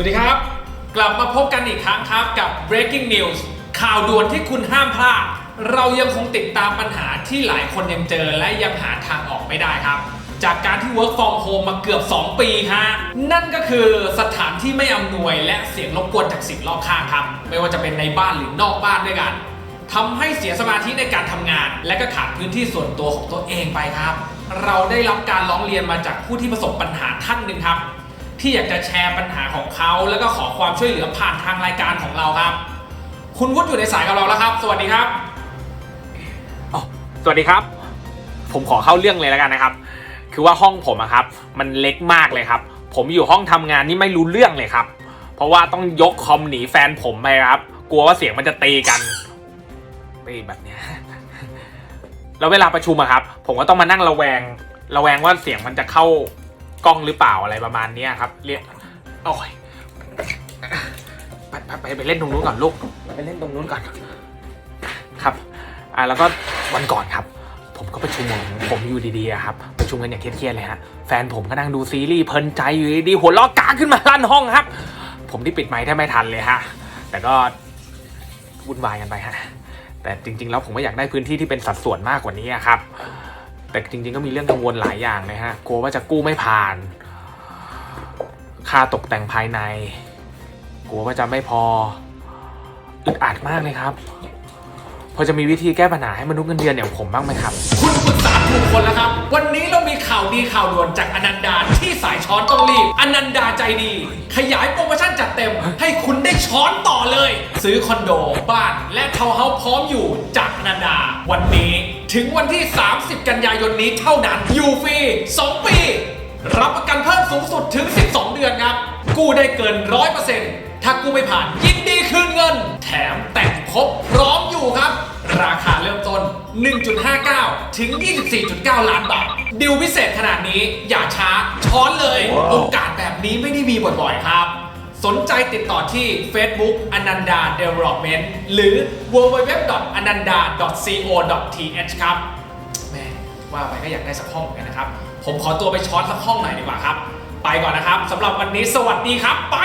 วัสดีครับ กลับมาพบกันอีกครั้งครับกับ breaking news ข่าวด่วนที่คุณห้ามพลาด เรายังคงติดตามปัญหาที่หลายคนยังเจอและยังหาทางออกไม่ได้ครับ จากการที่ work from home มาเกือบ 2 ปีฮะ นั่นก็คือสถานที่ไม่อำนวยและเสียงรบกวนจากสิ่งรอบข้างครับ ไม่ว่าจะเป็นในบ้านหรือนอกบ้านด้วยกันทำให้เสียสมาธิในการทำงาน และก็ขาดพื้นที่ส่วนตัวของตัวเองไปครับ เราได้รับการร้องเรียนมาจากผู้ที่ประสบปัญหาท่านหนึ่งครับ ที่อยากจะแชร์ปัญหาของเขา แล้วก็ขอความช่วยเหลือผ่านทางรายการของเราครับ คุณวุฒิอยู่ในสายกับเราแล้วครับ สวัสดีครับอ๋อสวัสดีครับ ผมขอเข้าเรื่องเลยแล้วกันนะครับ คือว่าห้องผมอะครับ มันเล็กมากเลยครับ ผมอยู่ห้องทำงานนี่ไม่รู้เรื่องเลยครับ เพราะว่าต้องยกคอมหนีแฟนผมไปครับ กลัวว่าเสียงมันจะตีกันตีแบบเนี้ยแล้วเวลาประชุมอะครับ ผมก็ต้องมานั่งระแวง ระแวงว่าเสียงมันจะเข้า กล้องหรือเปล่าอะไรประมาณนี้ครับเรียกโอ้ยไปไปไปเล่นตรงนู้นก่อนลูกไปเล่นตรงนู้นก่อนครับอ่าแล้วก็วันก่อนครับ ผมก็ประชุมผมอยู่ดีๆครับประชุมกันอย่างเครียดๆเลยฮะแฟนผมก็นั่งดูซีรีส์เพลินใจอยู่ดีๆหัวล้อกาขึ้นมาลั่นห้องครับ ผมที่ปิดไมค์แทบไม่ทันเลยฮะแต่ก็วุ่นวายกันไปฮะแต่จริงๆแล้วผมก็อยากได้พื้นที่ที่เป็นสัดส่วนมากกว่านี้ครับ แต่จริงๆก็มีเรื่องกังวลหลายอย่างเลยฮะ กลัวว่าจะกู้ไม่ผ่าน ค่าตกแต่งภายใน กลัวว่าจะไม่พอ อึดอัดมากเลยครับ พอจะมีวิธีแก้ปัญหาให้มนุษย์เงินเดือนอย่างผมบ้างไหมครับ คุณปรึกษาถูกคนแล้วครับ วันนี้เรามีข่าวดีข่าวด่วนจากอนันดาที่สายช้อนต้องรีบ อนันดาใจดี ขยายโปรโมชั่นจัดเต็ม ให้คุณได้ช้อนต่อเลย ซื้อคอนโด บ้าน และทาวน์เฮาส์พร้อมอยู่จากอนันดา วันนี้ ถึงวันที่ 30 กันยายนนี้เท่านั้น อยู่ฟรี 2 ปี รับประกันเพิ่มสูงสุดถึง 12 เดือนครับ กู้ได้เกิน 100%ถ้ากู้ไม่ผ่านยินดีคืนเงิน แถมแต่งครบพร้อมอยู่ครับ ราคาเริ่มต้น 1.59 ถึง 24.9 ล้านบาท ดิวพิเศษขนาดนี้อย่าช้าช้อนเลย โอกาสแบบนี้ไม่ได้มีบ่อยๆครับ สนใจติดต่อที่ Facebook Ananda Development หรือ www.ananda.co.th ครับแม่ว่าไปก็อยากได้สักห้องเหมือนกันนะครับ ผมขอตัวไปช้อนสักห้องหน่อยดีกว่าครับ ไปก่อนนะครับสำหรับวันนี้สวัสดีครับไป